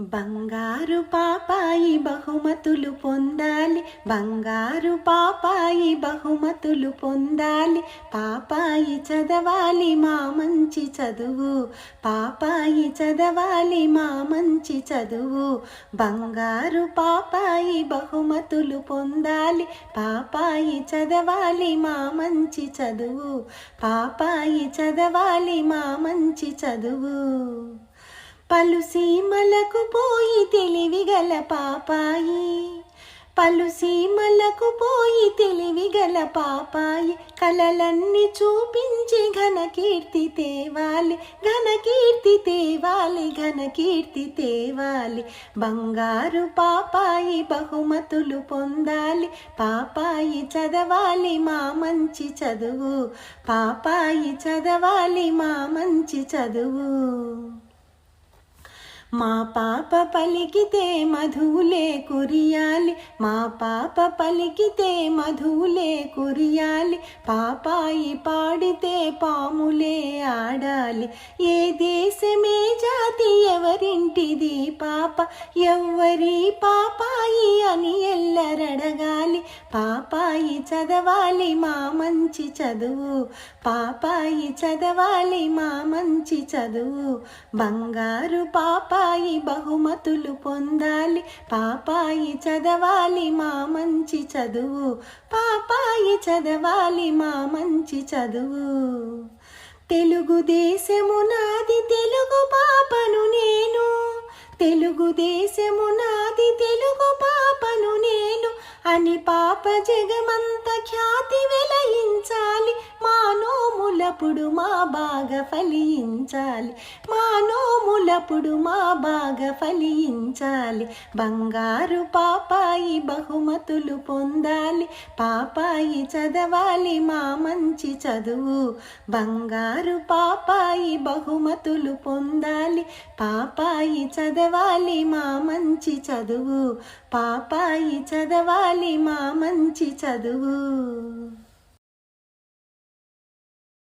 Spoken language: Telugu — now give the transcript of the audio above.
బంగారు పాపాయి బహుమతులు పొందాలి. బంగారు పాపాయి బహుమతులు పొందాలి. పాపాయి చదవాలి మా మంచి చదువు. పాపాయి చదవాలి మా మంచి చదువు. బంగారు పాపాయి బహుమతులు పొందాలి. పాపాయి చదవాలి మా మంచి చదువు. పాపాయి చదవాలి మా మంచి చదువు. పలు సీమలకు పోయి తెలివిగల పాపాయి. పలు సీమలకు పోయి తెలివిగల పాపాయి. కలలన్నీ చూపించి ఘనకీర్తి తేవాలి. ఘనకీర్తి తేవాలి ఘనకీర్తి తేవాలి. బంగారు పాపాయి బహుమతులు పొందాలి. పాపాయి చదవాలి మా మంచి చదువు. పాపాయి చదవాలి మా మంచి చదువు. మా పాప పలికితే మధులే కురియాలి. మా పాప పలికితే మధువులే కురియాలి. పాపాయి పాడితే పాములే ఆడాలి. ఏ దేశమే జాతి ఎవరింటిది పాప? ఎవ్వరి పాపాయి అని ఎల్లరడగాలి. పాపాయి చదవాలి మా మంచి చదువు. పాపాయి చదవాలి మా మంచి చదువు. బంగారు పాప పాపాయి బహుమతులు పొందాలి. పాపాయి చదవాలి మా మంచి చదువు. పాపాయి చదవాలి మా మంచి చదువు. తెలుగుదేశము నాది తెలుగు పాపను నేను. తెలుగుదేశము నాది తెలుగు పాపను నేను. అని పాప జగమంత ఖ్యాతి వెలయ నోములప్పుడు మా బాగా ఫలించాలి. మా నోములప్పుడు మా బాగా ఫలించాలి. బంగారు పాపాయి బహుమతులు పొందాలి. పాపాయి చదవాలి మా మంచి చదువు. బంగారు పాపాయి బహుమతులు పొందాలి. పాపాయి చదవాలి మా మంచి చదువు. పాపాయి చదవాలి మా మంచి చదువు.